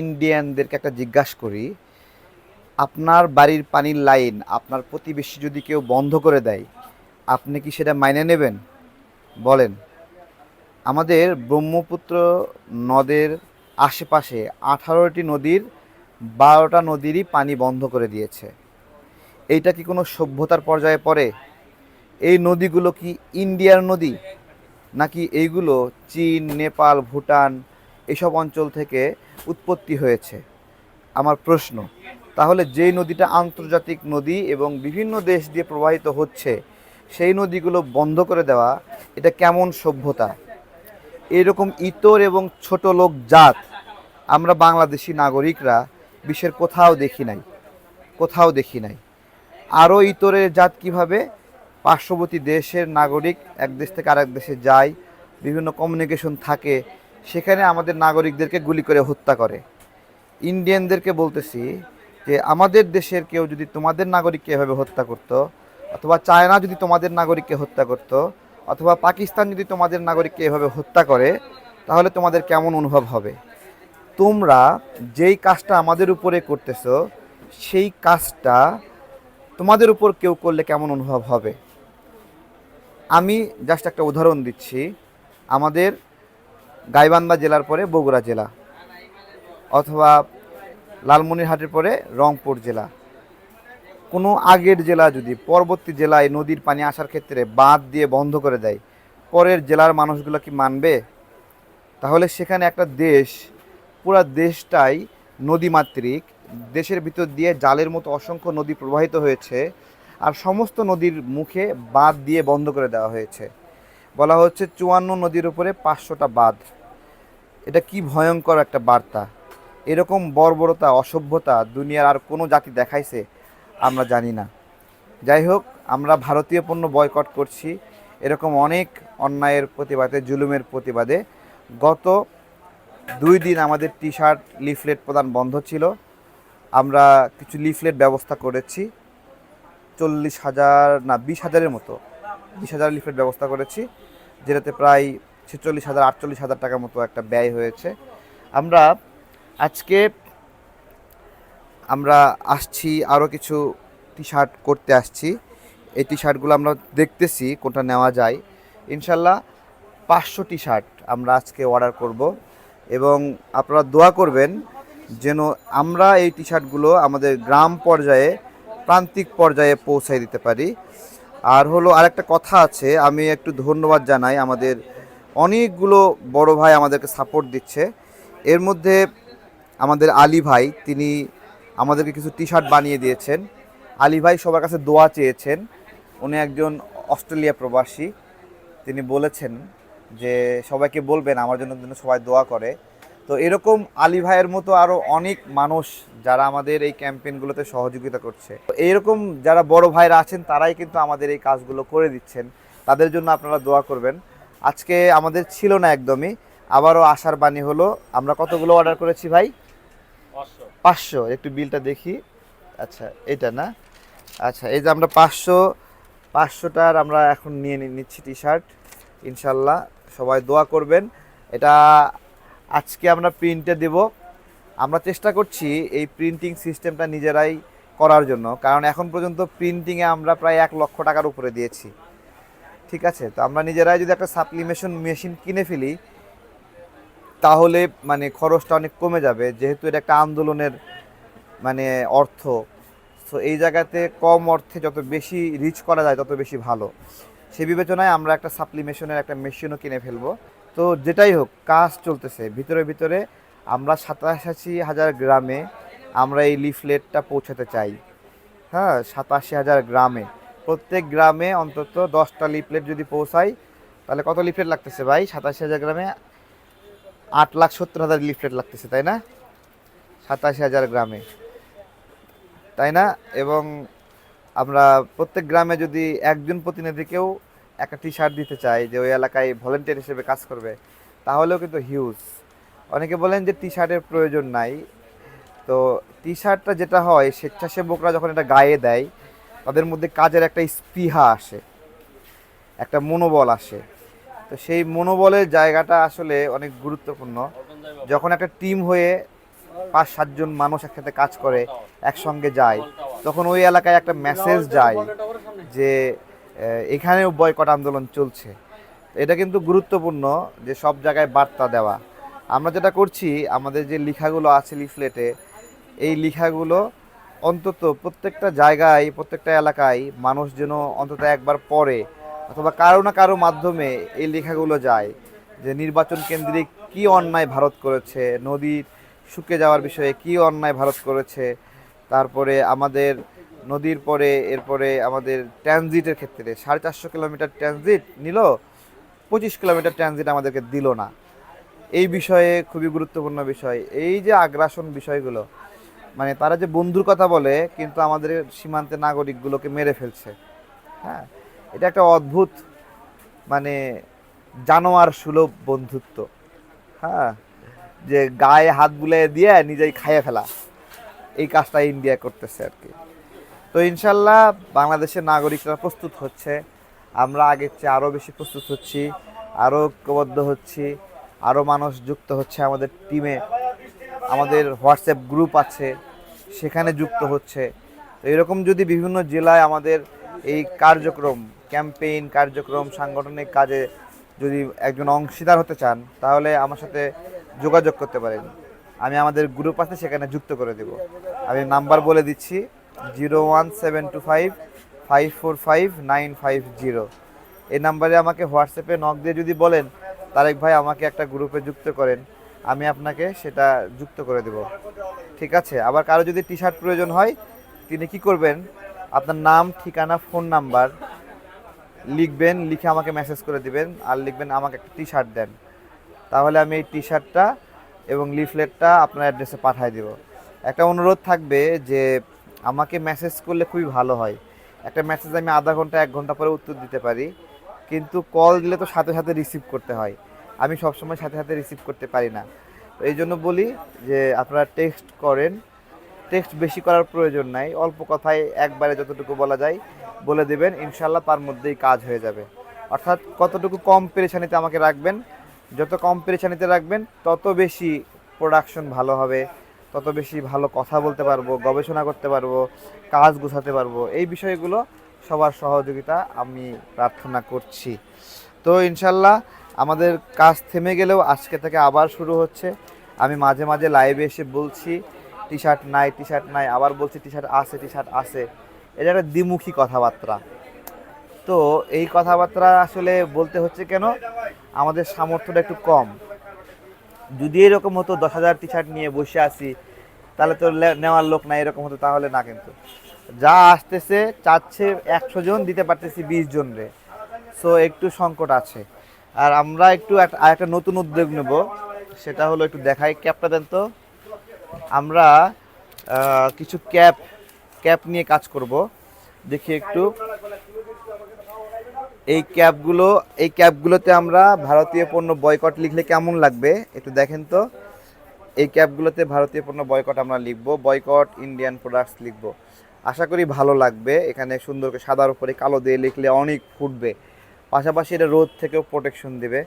ইন্ডিয়ানদেরকে একটা জিজ্ঞাসা করি, আপনার বাড়ির পানির লাইন, আপনার প্রতিবেশী যদি কেউ বন্ধ করে দেয়, আপনি কি সেটা মাইনে নেবেন? বলেন। আমাদের ব্রহ্মপুত্র নদের আশেপাশে আঠারোটি নদীর বারোটা নদীরই পানি বন্ধ করে দিয়েছে। এইটা কি কোনো সভ্যতার পর্যায়ে পড়ে? এই নদীগুলো কি ইন্ডিয়ার নদী? নাকি এইগুলো চীন, নেপাল, ভুটান এসব অঞ্চল থেকে উৎপত্তি হয়েছে? আমার প্রশ্ন, তাহলে যেই নদীটা আন্তর্জাতিক নদী এবং বিভিন্ন দেশ দিয়ে প্রবাহিত হচ্ছে, সেই নদীগুলো বন্ধ করে দেওয়া, এটা কেমন সভ্যতা? এরকম ইতর এবং ছোট লোক জাত, আমরা বাংলাদেশি নাগরিকরা বিশ্বের কোথাও দেখি নাই, কোথাও দেখি নাই। আরও ইতরের জাত কীভাবে? পার্শ্ববর্তী দেশের নাগরিক এক দেশ থেকে আরেক দেশে যায়, বিভিন্ন কমিউনিকেশন থাকে সেখানে আমাদের নাগরিকদেরকে গুলি করে হত্যা করে। ইন্ডিয়ানদেরকে বলতেছি যে, আমাদের দেশের কেউ যদি তোমাদের নাগরিককে এভাবে হত্যা করতো, অথবা চায়না যদি তোমাদের নাগরিককে হত্যা করতো, অথবা পাকিস্তান যদি তোমাদের নাগরিককে এভাবে হত্যা করে, তাহলে তোমাদের কেমন অনুভব হবে? তোমরা যেই কাজটা আমাদের উপরে করতেছো, সেই কাজটা তোমাদের উপর কেউ করলে কেমন অনুভব হবে? আমি জাস্ট একটা উদাহরণ দিচ্ছি। আমাদের গাইবান্ধা জেলার পরে বগুড়া জেলা, অথবা লালমনিরহাটের পরে রংপুর জেলা। কোনো আগের জেলা যদি পরবর্তী জেলায় নদীর পানি আসার ক্ষেত্রে বাঁধ দিয়ে বন্ধ করে দেয়, পরের জেলার মানুষগুলো কি মানবে? তাহলে সেখানে একটা দেশ, পুরা দেশটাই নদীমাতৃক, দেশের ভিতর দিয়ে জালের মতো অসংখ্য নদী প্রবাহিত হয়েছে, আর সমস্ত নদীর মুখে বাঁধ দিয়ে বন্ধ করে দেওয়া হয়েছে। বলা হচ্ছে চুয়ান্ন নদীর উপরে পাঁচশোটা বাঁধ। এটা কি ভয়ঙ্কর একটা বার্তা। এরকম বর্বরতা, অসভ্যতা দুনিয়ার আর কোনো জাতি দেখাইছে, আমরা জানি না। যাই হোক, আমরা ভারতীয় পণ্য বয়কট করছি। এরকম অনেক অন্যায়ের প্রতিবাদে, জুলুমের প্রতিবাদে গত দুই দিন আমাদের টি শার্ট লিফলেট প্রদান বন্ধ ছিল। আমরা কিছু লিফলেট ব্যবস্থা করেছি। চল্লিশ হাজার না, বিশ হাজারের মতো, বিশ হাজার লিফলেট ব্যবস্থা করেছি। যেটাতে প্রায় ছেচল্লিশ হাজার, আটচল্লিশ হাজার টাকার মতো একটা ব্যয় হয়েছে। আমরা আজকে, আমরা আসছি আরও কিছু টি শার্ট করতে আসছি। এই টি শার্টগুলো আমরা দেখতেছি কোনটা নেওয়া যায়। ইনশাল্লাহ পাঁচশো টি শার্ট আমরা আজকে অর্ডার করব এবং আপনারা দোয়া করবেন যেন আমরা এই টি শার্টগুলো আমাদের গ্রাম পর্যায়ে, প্রান্তিক পর্যায়ে পৌঁছায় দিতে পারি। আর হলো আরেকটা কথা আছে, আমি একটু ধন্যবাদ জানাই আমাদের অনেকগুলো বড় ভাই আমাদেরকে সাপোর্ট দিচ্ছে। এর মধ্যে আমাদের আলী ভাই, তিনি আমাদেরকে কিছু টি শার্ট বানিয়ে দিয়েছেন। আলী ভাই সবার কাছে দোয়া চেয়েছেন। উনি একজন অস্ট্রেলিয়া প্রবাসী। তিনি বলেছেন যে সবাইকে বলবেন, আমার জন্য সবাই দোয়া করে। তো এরকম আলী ভাইয়ের মতো আরও অনেক মানুষ যারা আমাদের এই ক্যাম্পেইনগুলোতে সহযোগিতা করছে। তো এইরকম যারা বড় ভাইরা আছেন তারাই কিন্তু আমাদের এই কাজগুলো করে দিচ্ছেন। তাদের জন্য আপনারা দোয়া করবেন। আজকে আমাদের ছিল না একদমই আবারও আশার বাণী হলো আমরা কতগুলো অর্ডার করেছি ভাই? পাঁচশো। একটু বিলটা দেখি। আচ্ছা এটা না? আচ্ছা এই যে আমরা পাঁচশো পাঁচশোটার আমরা এখন নিয়ে নিচ্ছি টি শার্ট ইনশাল্লাহ সবাই দোয়া করবেন। এটা আজকে আমরা প্রিন্টে দেব। আমরা চেষ্টা করছি এই প্রিন্টিং সিস্টেমটা নিজেরাই করার জন্য, কারণ এখন পর্যন্ত প্রিন্টিংয়ে আমরা প্রায় এক লক্ষ টাকার উপরে দিয়েছি। ঠিক আছে? তো আমরা নিজেরাই যদি একটা সাপ্লিমেশন মেশিন কিনে ফেলি, তাহলে মানে খরচটা অনেক কমে যাবে, যেহেতু এটা একটা আন্দোলনের মানে অর্থ। তো এই জায়গাতে কম অর্থে যত বেশি রিচ করা যায়, তত বেশি ভালো। সে বিবেচনায় আমরা একটা সাপ্লিমেশনের একটা মেশিনও কিনে ফেলব। তো যেটাই হোক, কাজ চলতেছে। ভিতরে ভিতরে আমরা সাতাশি হাজার গ্রামে আমরা এই লিফলেটটা পৌঁছাতে চাই। হ্যাঁ সাতাশি হাজার গ্রামে। প্রত্যেক গ্রামে অন্তত দশটা লিফলেট যদি পৌঁছাই, তাহলে কত লিফলেট লাগতেছে ভাই? সাতাশি হাজার গ্রামে আট লাখ সত্তর হাজার লিফলেট লাগতেছে, তাই না? সাতাশি হাজার গ্রামে। তাই না? এবং আমরা প্রত্যেক গ্রামে যদি একজন প্রতিনিধিকেও একটা টি শার্ট দিতে চাই যে ওই এলাকায় ভলেন্টিয়ার হিসেবে কাজ করবে, তাহলেও কিন্তু হিউজ অনেকে বলেন যে টি শার্টের প্রয়োজন নাই। তো টি শার্টটা যেটা হয়, স্বেচ্ছাসেবকরা যখন এটা গায়ে দেয়, তাদের মধ্যে কাজের একটা স্পৃহা আসে, একটা মনোবল আসে। তো সেই মনোবলের জায়গাটা আসলে অনেক গুরুত্বপূর্ণ। যখন একটা টিম হয়ে পাঁচ সাতজন মানুষ একসাথে কাজ করে, একসঙ্গে যায়, তখন ওই এলাকায় একটা মেসেজ যায় যে এখানেও বয়কট আন্দোলন চলছে। এটা কিন্তু গুরুত্বপূর্ণ যে সব জায়গায় বার্তা দেওয়া। আমরা যেটা করছি, আমাদের যে লেখাগুলো আছে লিফলেটে, এই লেখাগুলো অন্তত প্রত্যেকটা জায়গায়, প্রত্যেকটা এলাকায় মানুষ যেন অন্তত একবার পড়ে অথবা কারও না কারও মাধ্যমে এই লেখাগুলো যায় যে নির্বাচন কেন্দ্রিক কি অন্যায় ভারত করেছে, নদীর শুকে যাওয়ার বিষয়ে কি অন্যায় ভারত করেছে, তারপরে আমাদের নদীর পরে, এরপরে আমাদের ট্রানজিটের ক্ষেত্রে, সাড়ে চারশো কিলোমিটার ট্রানজিট নিল, পঁচিশ কিলোমিটার ট্রানজিট আমাদেরকে দিল না। এই বিষয়ে খুবই গুরুত্বপূর্ণ বিষয়। এই যে আগ্রাসন বিষয়গুলো মানে তারা যে বন্ধুর কথা বলে, কিন্তু আমাদের সীমান্তে নাগরিকগুলোকে মেরে ফেলছে। হ্যাঁ এটা একটা অদ্ভুত মানে জানোয়ার সুলভ বন্ধুত্ব। হ্যাঁ যে গায়ে হাত বুলিয়ে দিয়ে নিজেই খাইয়ে ফেলা। এই কাজটা ইন্ডিয়া করতেছে আর কি। তো ইনশাল্লাহ বাংলাদেশের নাগরিকরা প্রস্তুত হচ্ছে। আমরা আগের চেয়ে আরও বেশি প্রস্তুত হচ্ছি আরও ঐক্যবদ্ধ হচ্ছি আরও মানুষ যুক্ত হচ্ছে আমাদের টিমে আমাদের হোয়াটসঅ্যাপ গ্রুপ আছে, সেখানে যুক্ত হচ্ছে। তো এরকম যদি বিভিন্ন জেলায় আমাদের এই কার্যক্রম ক্যাম্পেইন কার্যক্রম, সাংগঠনিক কাজে যদি একজন অংশীদার হতে চান, তাহলে আমার সাথে যোগাযোগ করতে পারেন। আমি আমাদের গ্রুপ আছে, সেখানে যুক্ত করে দেব। আমি নাম্বার বলে দিচ্ছি। Zero one seven two five five four five, nine five zero. এই নাম্বারে আমাকে হোয়াটসঅ্যাপে নক দিয়ে যদি বলেন, তারেক ভাই আমাকে একটা গ্রুপে যুক্ত করেন, আমি আপনাকে সেটা যুক্ত করে দেব। ঠিক আছে? আবার কারও যদি টি শার্ট প্রয়োজন হয়, তিনি কি করবেন? আপনার নাম, ঠিকানা ফোন নাম্বার লিখবেন, লিখে আমাকে মেসেজ করে দিবেন, আর লিখবেন আমাকে একটা টি শার্ট দেন। তাহলে আমি এই টি শার্টটা এবং লিফলেটটা আপনার অ্যাড্রেসে পাঠিয়ে দেব। একটা অনুরোধ থাকবে যে আমাকে মেসেজ করলে খুবই ভালো হয়। একটা মেসেজ আমি আধা ঘণ্টা, এক ঘণ্টা পরে উত্তর দিতে পারি। কিন্তু কল দিলে তো সাথে সাথে রিসিভ করতে হয়। আমি সবসময় সাথে সাথে রিসিভ করতে পারি না। তো এই জন্য বলি যে, আপনারা টেক্সট করেন। টেক্সট বেশি করার প্রয়োজন নাই। অল্প কথায় একবারে যতটুকু বলা যায় বলে দেবেন। ইনশাল্লাহ তার মধ্যেই কাজ হয়ে যাবে। অর্থাৎ কতটুকু কম পেরেশানিতে আমাকে রাখবেন, যত কম পেরেশানিতে রাখবেন, তত বেশি প্রোডাকশন ভালো হবে। তত বেশি ভালো কথা বলতে পারব, গবেষণা করতে পারব, কাজ গোছাতে পারব, এই বিষয়গুলো সবার সহযোগিতা আমি প্রার্থনা করছি। তো ইনশাল্লাহ আমাদের কাজ থেমে গেলেও আজকে থেকে আবার শুরু হচ্ছে। আমি মাঝে মাঝে লাইভে এসে বলছি টি শার্ট নাই টি শার্ট নাই, আবার বলছি টি শার্ট আছে টি শার্ট আছে। এটা একটা দ্বিমুখী কথাবার্তা। তো এই কথাবার্তা আসলে বলতে হচ্ছে কেন? আমাদের সামর্থ্যটা একটু কম। যদি এরকম হতো দশ হাজার টি শার্ট নিয়ে বসে আছি, তাহলে তো নেওয়ার লোক না এরকম হতো তাহলে না কিন্তু। যা আসতেছে, চাচ্ছে একশো জন, দিতে পারতেছি বিশ জন রে। সো একটু সংকট আছে। আর আমরা একটু একটা নতুন উদ্যোগ নেব, সেটা হলো একটু দেখাই ক্যাপটা দেন তো। আমরা কিছু ক্যাপ ক্যাপ নিয়ে কাজ করব। দেখি একটু। এই ক্যাবগুলো, এই ক্যাবগুলোতে আমরা ভারতীয় পণ্য বয়কট লিখলে কেমন লাগবে? একটু দেখেন তো। এই ক্যাবগুলোতে ভারতীয় পণ্য বয়কট আমরা লিখব বয়কট ইন্ডিয়ান প্রোডাক্টস লিখব। আশা করি ভালো লাগবে। এখানে সুন্দর করে সাদার উপরে কালো দিয়ে লিখলে অনেক ফুটবে। পাশাপাশি এটা রোদ থেকেও প্রোটেকশন দেবে।